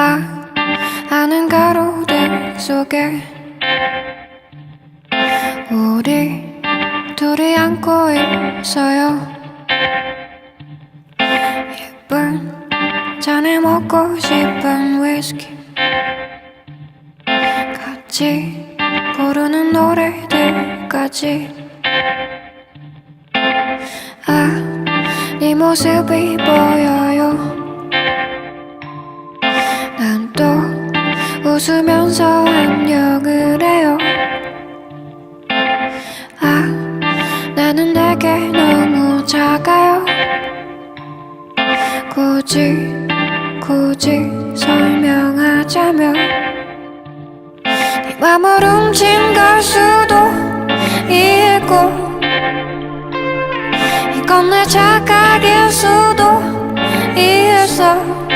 반짝반짝하는 가로등 속에 우리 둘이 안고 있어요. 예쁜 잔에 먹고 싶은 위스키 같이 부르는 노래들까지. 아, 네 모습이 보여 웃으면서 안녕을 해요. 아, 나는 내게 너무 작아요. 굳이 굳이 설명하자면 네 맘을 걸 수도 있고 이건 내 착각일 수도 있어